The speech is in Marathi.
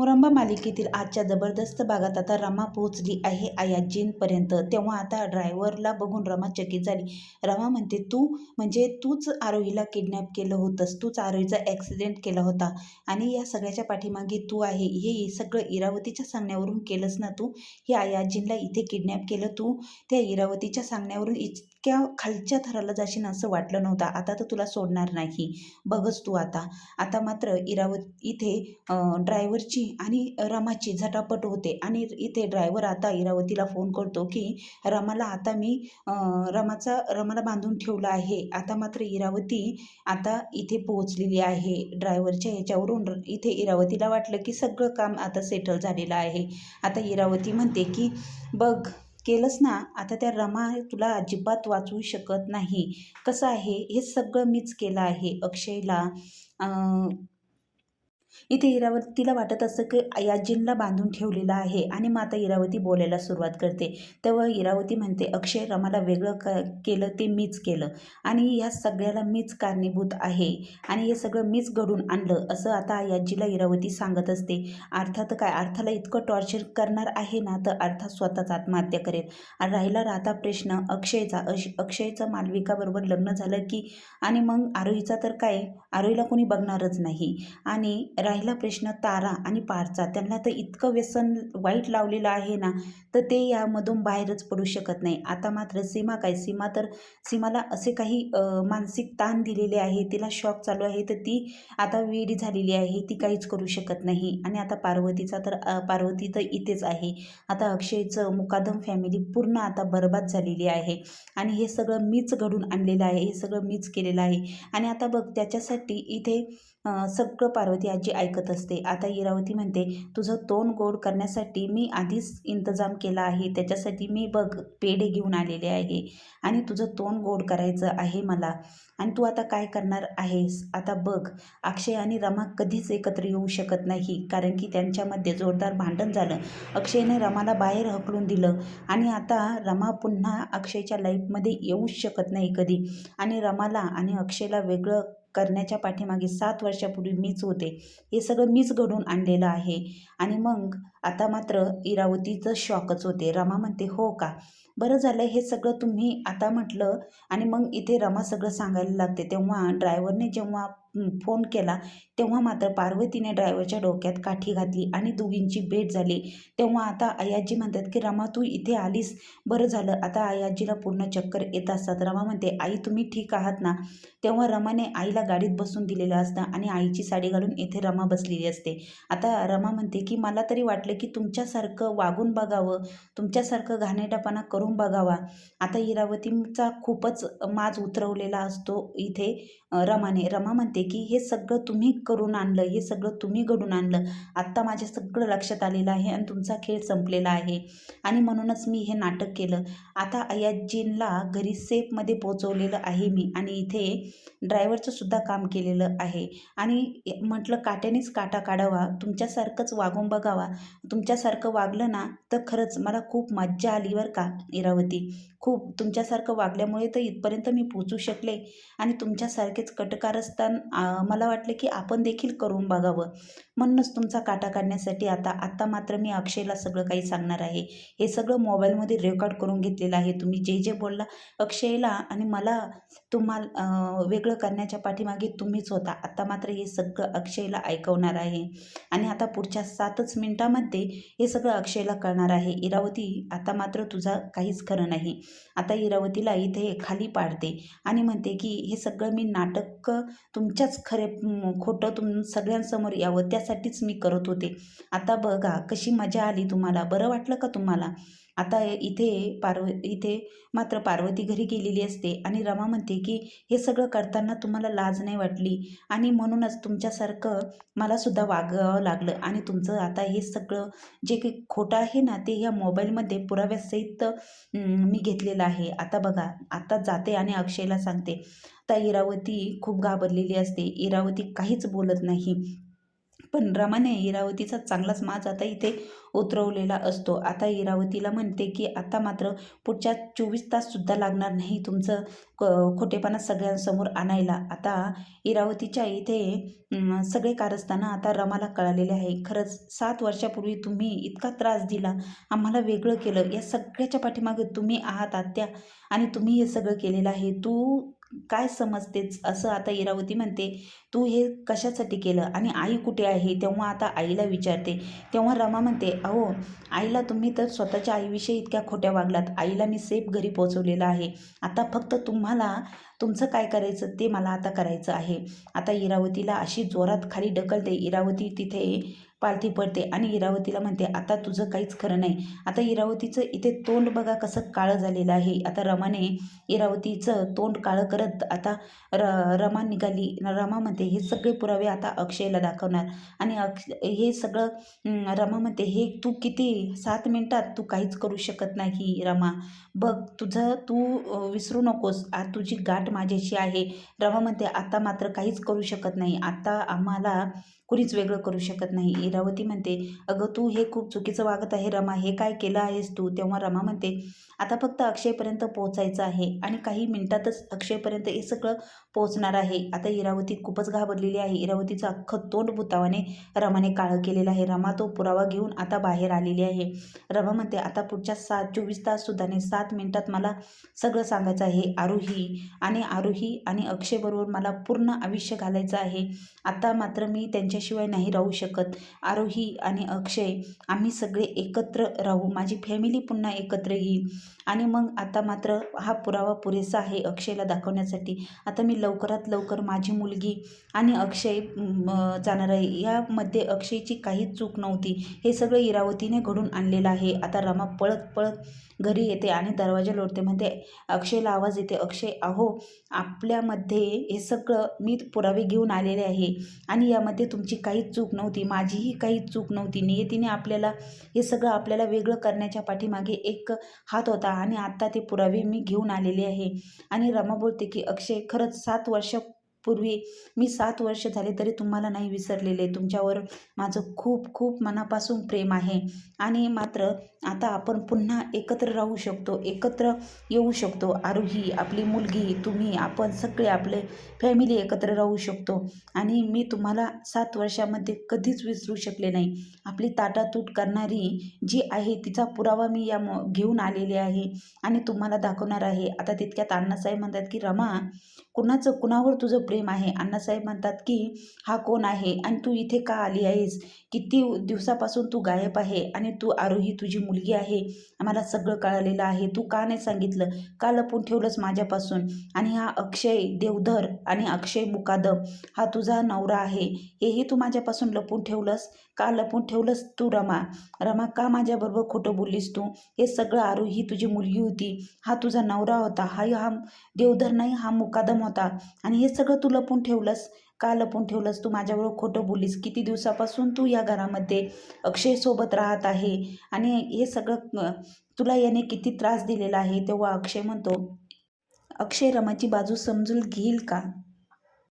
मुरंबा मालिकेतील आजच्या जबरदस्त भागात आता रमा पोहोचली आहे. आयाजींपर्यंत तेव्हा आता ड्रायव्हरला बघून रमा चकित झाली. रमा म्हणते तू म्हणजे तूच आरोहीला किडनॅप केलं होतंस. तूच आरोहीचा ॲक्सिडेंट केला होता. आणि या सगळ्याच्या पाठीमागे तू आहे. हे सगळं इरावतीच्या सांगण्यावरून केलंस ना तू? हे आयाजींला इथे किडनॅप केलं तू? त्या इरावतीच्या सांगण्यावरून इतक्या खालच्या थराला जाशील असं वाटलं नव्हतं. आता तर तुला सोडणार नाही. बघच तू आता. आता मात्र इरावत इथे ड्रायव्हरची आणि रमाची झटापट होते. आणि इथे ड्रायव्हर आता इरावतीला फोन करतो की रमाला आता मी रमाचा रमाला बांधून ठेवलं आहे. आता मात्र इरावती आता इथे पोहोचलेली आहे. ड्रायव्हरच्या ह्याच्यावरून इथे इरावतीला वाटलं की सगळं काम आता सेटल झालेलं आहे. आता इरावती म्हणते की बघ केलंस ना आता त्या रमा तुला अजिबात वाचवू शकत नाही. कसं आहे? हे सगळं मीच केलं आहे अक्षयला. इथे इरावतीला वाटत असतं की अयाजींला बांधून ठेवलेलं आहे आणि मग आता इरावती बोलायला सुरुवात करते. तेव्हा इरावती म्हणते अक्षय रमाला वेगळं क केलं ते मीच केलं. आणि ह्या सगळ्याला मीच कारणीभूत आहे. आणि हे सगळं मीच घडून आणलं. असं आता अयाजीला इरावती सांगत असते. अर्थात काय? अर्थाला इतकं टॉर्चर करणार आहे ना तर अर्थात स्वतःच आत्महत्या करेल. आणि राहिला राहता प्रश्न अक्षयचा? अश अक्षयचं मालविकाबरोबर लग्न झालं की? आणि मग आरोहीचा तर काय? आरोहीला कोणी बघणारच नाही. आणि राहिला प्रश्न तारा आणि पारचा. त्यांना तर इतकं व्यसन वाईट लावलेलं आहे ना तर ते यामधून बाहेरच पडू शकत नाही. आता मात्र सीमा काय? सीमा तर सीमाला असे काही मानसिक ताण दिलेले आहे. तिला शॉक चालू आहे तर ती आता वेडी झालेली आहे. ती काहीच करू शकत नाही. आणि आता पार्वतीचा तर पार्वती तर इथेच आहे. आता अक्षयचं मुकादम फॅमिली पूर्ण आता बरबाद झालेली आहे. आणि हे सगळं मीच घडून आणलेलं आहे. हे सगळं मीच केलेलं आहे. आणि आता बघ त्याच्यासाठी इथे सगळं पार्वती आजी ऐकत असते. आता इरावती म्हणते तुझं तोंड गोड करण्यासाठी मी आधीच इंतजाम केला आहे. त्याच्यासाठी मी बघ पेढे घेऊन आलेले आहे. आणि तुझं तोंड गोड करायचं आहे मला. आणि तू आता काय करणार आहेस? आता बघ अक्षय आणि रमा कधीच एकत्र येऊ शकत नाही. कारण की त्यांच्यामध्ये जोरदार भांडण झालं. अक्षयने रमाला बाहेर हकलून दिलं. आणि आता रमा पुन्हा अक्षयच्या लाईफमध्ये येऊच शकत नाही कधी. आणि रमाला आणि अक्षयला वेगळं करण्याच्या पाठीमागे सात वर्षापूर्वी मीच होते. हे सगळं मीच घडून आणलेलं आहे. आणि मग आता मात्र इरावतीचं शॉकच होते. रमा म्हणते हो का? बरं झालं हे सगळं तुम्ही आता म्हटलं आणि मग इथे रमा सगळं सांगायला लागते. तेव्हा ड्रायव्हरने जेव्हा फोन केला तेव्हा मात्र पार्वतीने ड्रायव्हरच्या डोक्यात काठी घातली आणि दोघींची भेट झाली. तेव्हा आता आयाजी म्हणतात की रमा तू इथे आलीस? बरं झालं आता आयाजीला पूर्ण चक्कर येत असतात. रमा म्हणते आई तुम्ही ठीक आहात ना? तेव्हा रमाने आईला गाडीत बसून दिलेलं असतं आणि आईची साडी घालून इथे रमा बसलेली असते. आता रमा म्हणते की मला तरी वाटलं की तुमच्यासारखं वागून बघावं तुमच्यासारखं घाणेटापणा करून बघावा. आता इरावतीचा खूपच माज उतरवलेला असतो इथे रमाने. रमा म्हणते की हे सगळं तुम्ही करून आणलं हे सगळं तुम्ही घडून आणलं. आत्ता माझ्या सगळं लक्षात आलेलं आहे आणि तुमचा खेळ संपलेला आहे. आणि म्हणूनच मी हे नाटक केलं. आता अयाजींला घरी सेफमध्ये पोचवलेलं आहे मी आणि इथे ड्रायव्हरचं सुद्धा काम केलेलं आहे. आणि म्हटलं काट्यानेच काटा काढावा. तुमच्यासारखंच वागून बघावा. तुमच्यासारखं वागलं ना तर खरंच मला खूप मज्जा आली बरं का इरावती. खूप तुमच्यासारखं वागल्यामुळे तर इथपर्यंत मी पोचू शकले. आणि तुमच्यासारखेच कटकारस्थान मला वाटलं की आपण देखील करून बघावं. म्हणूनच तुमचा काटा काढण्यासाठी आता आत्ता मात्र मी अक्षयला सगळं काही सांगणार आहे. हे सगळं मोबाईलमध्ये रेकॉर्ड करून घेतलेलं आहे. तुम्ही जे जे बोलला अक्षयला आणि मला तुम्हाला वेगळं करण्याच्या पाठीमागे तुम्हीच होता. आत्ता मात्र हे सगळं अक्षयला ऐकवणार आहे. आणि आता पुढच्या सातच मिनटामध्ये हे सगळं अक्षयला कळणार आहे. इरावती आता मात्र तुझा काहीच खरं नाही. आता इरावतीला इथे खाली पाडते आणि म्हणते की हे सगळं मी नाटक तुमच्याच खरे खोटं तुम सगळ्यांसमोर यावं त्यासाठीच मी करत होते. आता बघा कशी मजा आली तुम्हाला. बरं वाटलं का तुम्हाला? आता इथे पार्व इथे मात्र पार्वती घरी गेलेली असते आणि रमा म्हणते की हे सगळं करताना तुम्हाला लाज नाही वाटली? आणि म्हणूनच तुमच्यासारखं मलासुद्धा वागावं लागलं. आणि तुमचं आता हे सगळं जे काही खोटं आहे ना ते ह्या मोबाईलमध्ये पुराव्यासहित मी घेतलेलं आहे. आता बघा आता जाते आणि अक्षयला सांगते. आता इरावती खूप घाबरलेली असते. इरावती काहीच बोलत नाही. पण रमाने इरावतीचा चांगलाच माज आता इथे उतरवलेला असतो. आता इरावतीला म्हणते की आता मात्र पुढच्या चोवीस ताससुद्धा लागणार नाही तुमचं क खोटेपणा सगळ्यांसमोर आणायला. आता इरावतीच्या इथे सगळे कारस्थानं आता रमाला कळालेले आहे. खरंच सात वर्षापूर्वी तुम्ही इतका त्रास दिला. आम्हाला वेगळं केलं. या सगळ्याच्या पाठीमागे तुम्ही आहात आत्या आणि तुम्ही हे सगळं केलेलं आहे. तू काय समजतेच? असं आता इरावती म्हणते तू हे कशासाठी केलं? आणि आई कुठे आहे? तेव्हा आता आईला विचारते. तेव्हा रमा म्हणते अहो आईला तुम्ही तर स्वतःच्या आईविषयी इतक्या खोट्या वागलात. आईला मी सेफ घरी पोचवलेलं आहे. आता फक्त तुम्हाला तुमचं काय करायचं ते मला आता करायचं आहे. आता इरावतीला अशी जोरात खाली ढकलते. इरावती तिथे पालथी पडते आणि इरावतीला म्हणते आता तुझं काहीच खरं नाही. आता इरावतीचं इथे तोंड बघा कसं काळं झालेलं आहे. आता रमाने इरावतीचं तोंड काळं करत आता र रमा निघाली. रमा म्हणते हे सगळे पुरावे आता अक्षयला दाखवणार. आणि अक्ष हे सगळं रमा म्हणते हे तू किती सात मिनटात तू काहीच करू शकत नाही रमा. बघ तुझं तू विसरू नकोस. आ तुझी गाठ माझ्याशी आहे. रमा म्हणते आता मात्र काहीच करू शकत नाही. आता आम्हाला कुणीच वेगळं करू शकत नाही. इरावती म्हणते अगं तू हे खूप चुकीचं वागत आहे रमा. हे काय केलं आहेस तू? तेव्हा रमा म्हणते आता फक्त अक्षयपर्यंत पोहोचायचं आहे आणि काही मिनिटातच अक्षयपर्यंत हे सगळं पोहोचणार आहे. आता इरावती खूपच घाबरलेली आहे. इरावतीचं अख्खं तोंड भूतावाने रमाने काळं केलेलं आहे. रमा तो पुरावा घेऊन आता बाहेर आलेली आहे. रमा म्हणते आता पुढच्या सात चोवीस तास सुद्धाने सात मिनिटात मला सगळं सांगायचं आहे. आरोही आणि आरोही आणि अक्षयबरोबर मला पूर्ण आयुष्य घालायचं आहे. आता मात्र मी त्यांच्याशिवाय नाही राहू शकत. आरोही आणि अक्षय आम्ही सगळे एकत्र राहू. माझी फॅमिली पुन्हा एकत्र येईल. आणि मग आता मात्र हा पुरावा पुरेसा आहे अक्षयला दाखवण्यासाठी. आता मी लवकरात लवकर माझी मुलगी आणि अक्षय जाणार आहे. यामध्ये अक्षयची काहीच चूक नव्हती. हे सगळं इरावतीने घडून आणलेलं आहे. आता रमा पळत पळत घरी येते आणि दरवाजा लोटते म्हणते अक्षयला आवाज येते अक्षय अहो आपल्यामध्ये हे सगळं मी पुरावे घेऊन आलेले आहे आणि यामध्ये तुमची काहीच चूक नव्हती माझीही काहीच चूक नव्हती. नियतीने आपल्याला हे सगळं आपल्याला वेगळं करण्याच्या पाठीमागे एक हात होता आणि आत्ता ते पुरावे मी घेऊन आलेले आहे. आणि रमा बोलते की अक्षय खरंच सात वर्ष पूर्वी मी सात वर्ष झाले तरी तुम्हाला नाही विसरलेले. तुमच्यावर माझं खूप खूप मनापासून प्रेम आहे. आणि मात्र आता आपण पुन्हा एकत्र राहू शकतो एकत्र येऊ शकतो. आरोही आपली मुलगी तुम्ही आपण सगळे आपले फॅमिली एकत्र राहू शकतो. आणि मी तुम्हाला सात वर्षामध्ये कधीच विसरू शकले नाही. आपली ताटातूट करणारी जी आहे तिचा पुरावा मी या घेऊन आलेली आहे आणि तुम्हाला दाखवणार आहे. आता तितक्यात अण्णासाहेब म्हणतात की रमा कुणाचं कुणावर तुझं प्रेम आहे. अण्णासाहेब म्हणतात की हा कोण आहे आणि तू इथे का आली आहेस? किती दिवसापासून तू गायब आहे आणि तू आरोही तुझी मुलगी आहे. आम्हाला सगळं कळालेलं आहे. तू का नाही सांगितलं? का लपून ठेवलंस माझ्यापासून? आणि हा अक्षय देवधर आणि अक्षय मुकादम हा तुझा नवरा आहे. हेही तू माझ्यापासून लपून ठेवलंस? का लपून ठेवलंस तू रमा? रमा का माझ्याबरोबर खोटं बोललीस तू? हे सगळं आरोही तुझी मुलगी होती. हा तुझा नवरा होता. हा हा देवधर नाही हा मुकादम होता. आणि हे सगळं तू लपून ठेवलंस? का लपून ठेवलंस? तू माझ्याबरोबर खोटं बोलीस किती दिवसापासून तू या घरामध्ये अक्षयसोबत राहत आहे? आणि हे सगळं तुला याने किती त्रास दिलेला आहे? तेव्हा अक्षय म्हणतो अक्षय रमाची बाजू समजून घेईल का?